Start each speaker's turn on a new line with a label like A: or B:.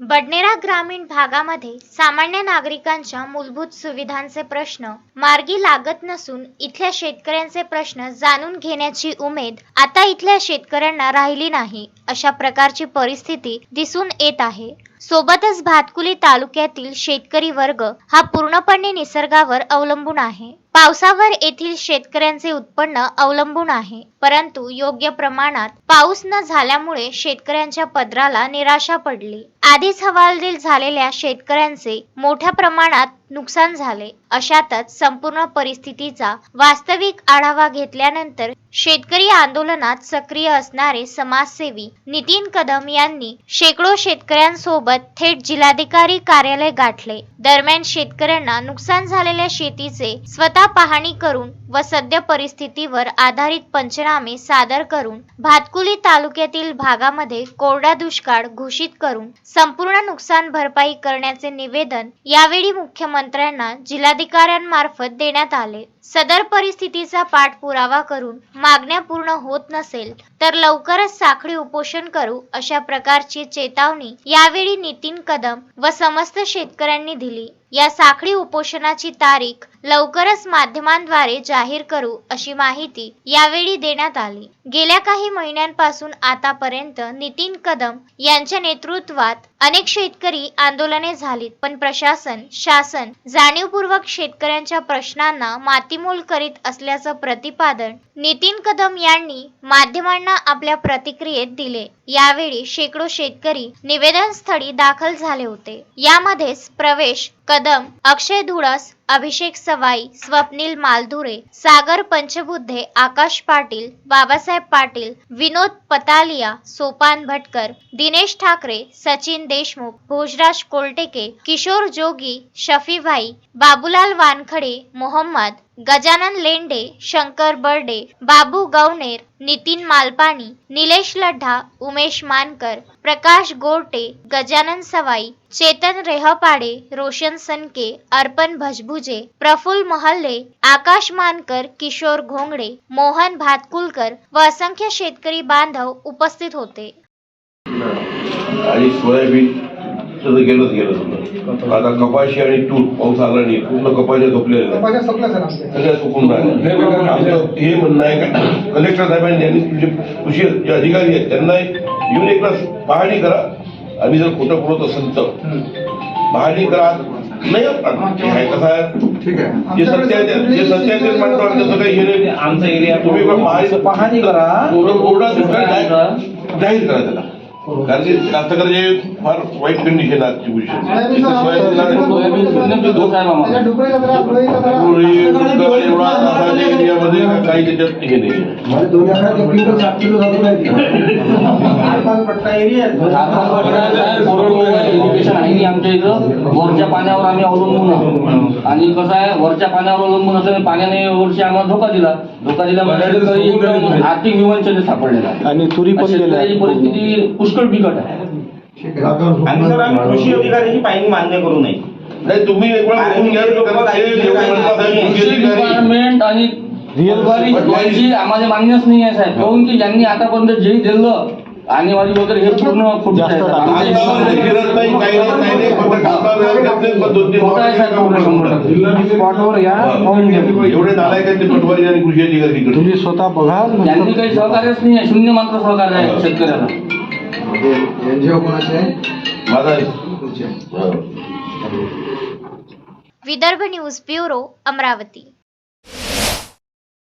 A: बडनेरा ग्रामीण भागामध्ये सामान्य नागरिकांच्या मूलभूत सुविधांचे प्रश्न मार्गी लागत नसून इथल्या शेतकऱ्यांचे प्रश्न जाणून घेण्याची उमेद आता इथल्या शेतकऱ्यांना राहिली नाही अशा प्रकारची परिस्थिती दिसून येत आहे. सोबतच भातकुली तालुक्यातील शेतकरी वर्ग हा पूर्णपणे निसर्गावर अवलंबून आहे. पावसावर येथील शेतकऱ्यांचे उत्पन्न अवलंबून आहे परंतु योग्य प्रमाणात पाऊस न झाल्यामुळे शेतकऱ्यांच्या पदराला निराशा पडली. आधीच हवालदिल झालेल्या शेतकऱ्यांचे मोठ्या प्रमाणात नुकसान झाले. अशातच संपूर्ण परिस्थितीचा वास्तविक आढावा घेतल्यानंतर शेतकरी आंदोलनात सक्रिय असणारे समाजसेवी नितीन कदम यांनी शेकडो शेतकऱ्यांसोबत थेट जिल्हाधिकारी कार्यालय गाठले. दरम्यान शेतकऱ्यांना नुकसान झालेल्या शेतीचे स्वतः पाहणी करून व सद्य परिस्थितीवर आधारित पंचनामे सादर करून भातकुली तालुक्यातील भागामध्ये कोरडा दुष्काळ घोषित करून संपूर्ण नुकसान भरपाई करण्याचे निवेदन यावेळी मुख्यमंत्री मंत्र्यांना जिल्हाधिकाऱ्यांमार्फत देण्यात आले. सदर परिस्थितीचा पाठपुरावा करून मागण्या पूर्ण होत नसेल तर लवकरच साखळी उपोषण करू अशा प्रकारची चेतावणी यावेळी नितीन कदम व समस्त शेतकऱ्यांनी दिली. या साखळी उपोषणाची तारीख लवकरच माध्यमांद्वारे जाहीर करू अशी माहिती यावेळी देण्यात आली. गेल्या काही महिन्यांपासून आतापर्यंत नितीन कदम यांच्या नेतृत्वात अनेक शेतकरी आंदोलने झालीत पण प्रशासन शासन जाणीवपूर्वक शेतकऱ्यांच्या प्रश्नांना माती मातीमोल करीत असल्याचं प्रतिपादन नितीन कदम यांनी माध्यमांना आपल्या प्रतिक्रियेत दिले. यावेळी शेकडो शेतकरी निवेदन स्थळी दाखल झाले होते. यामध्येच प्रवेश कदम अक्षय धुळस अभिषेक सवाई स्वप्नील मालधुरे सागर पंचबुद्धे आकाश पाटील बाबासाहेब पाटील विनोद पतालिया सोपान भटकर दिनेश ठाकरे सचिन देशमुख भोजराज कोलटेके किशोर जोगी शफीभाई बाबूलाल वानखडे मोहम्मद गजानन लेंडे शंकर बर्डे बाबू गवनेर नितीन मालपाणी निलेश लढ्ढा उमेश मानकर प्रकाश गोरटे गजानन सवाई चेतन रेहपाडे रोशन सनके अर्पण भजबुजे प्रफुल्ल महल्ले आकाश मानकर किशोर घोंगडे मोहन भातकुलकर व असंख्य शेतकरी बांधव उपस्थित होते.
B: आणि सोयाबीन तर गेलंच गेलं आता कपाशी आणि तूर पाऊस आला नाही पूर्ण कपाशा झोपलेल्या सगळ्या सुकून राहिल्या आमचं हे म्हणणं आहे का? कलेक्टर साहेबांनी यांनी कृषी जे अधिकारी आहेत त्यांना येऊन एकदा पाहणी करा. आम्ही जर खोटं बोलत असेल तर. पाहणी करा. नाही हे आहे कसं आहे
C: ठीक आहे
B: जे जे काही हे नाही
D: आमचा एरिया
B: तुम्ही पण पाहणी
E: पाहणी करा
B: दुष्काळ जाहीर जाहीर करा त्याला कारण की कास्तकाराचे फार वाईट कंडिशन आहे आजची
C: सोयाबीन
B: पोझिशन
D: सोयाबीन
B: काही त्याच्यात नाही.
E: मला दोन हजार एक क्विंटल सात किलो जातो नाही
C: पट्टा एरिया
D: एज्युकेशन आहे नाही आमच्या इथं. वरच्या पाण्यावर आम्ही अवलंबून आणि कसं आहे वरच्या पाण्यावर अवलंबून असल्याने पाण्याने वर्षी आम्हाला धोका दिला. धोका शेतकरी एकदम आर्थिक विवंचनेत सापडलेला आहे.
E: आणि तुरी गेल्या.
D: परिस्थिती पुष्कळ बिकट आहे.
F: आणि सर आम्ही कृषी अधिकाऱ्याची पाहिजे मान्य करू नये.
B: नाही तुम्ही एक वेळा घ्या.
D: आणि
E: Real
D: यांची आम्हाला मान्यच नाही आहे साहेब. काहून की यांनी आतापर्यंत जे दिलं आणेवारी वगैरे हे पूर्ण
B: आणि तिकडे.
E: तुम्ही स्वतः बघा
D: यांनी काही सहकार्यच नाही आहे शून्य मात्र सहकार्य आहे शेतकऱ्याला.
E: एनजीओ कोणाचे? आहे.
B: हा.
A: Vidarbha news bureau Amravati.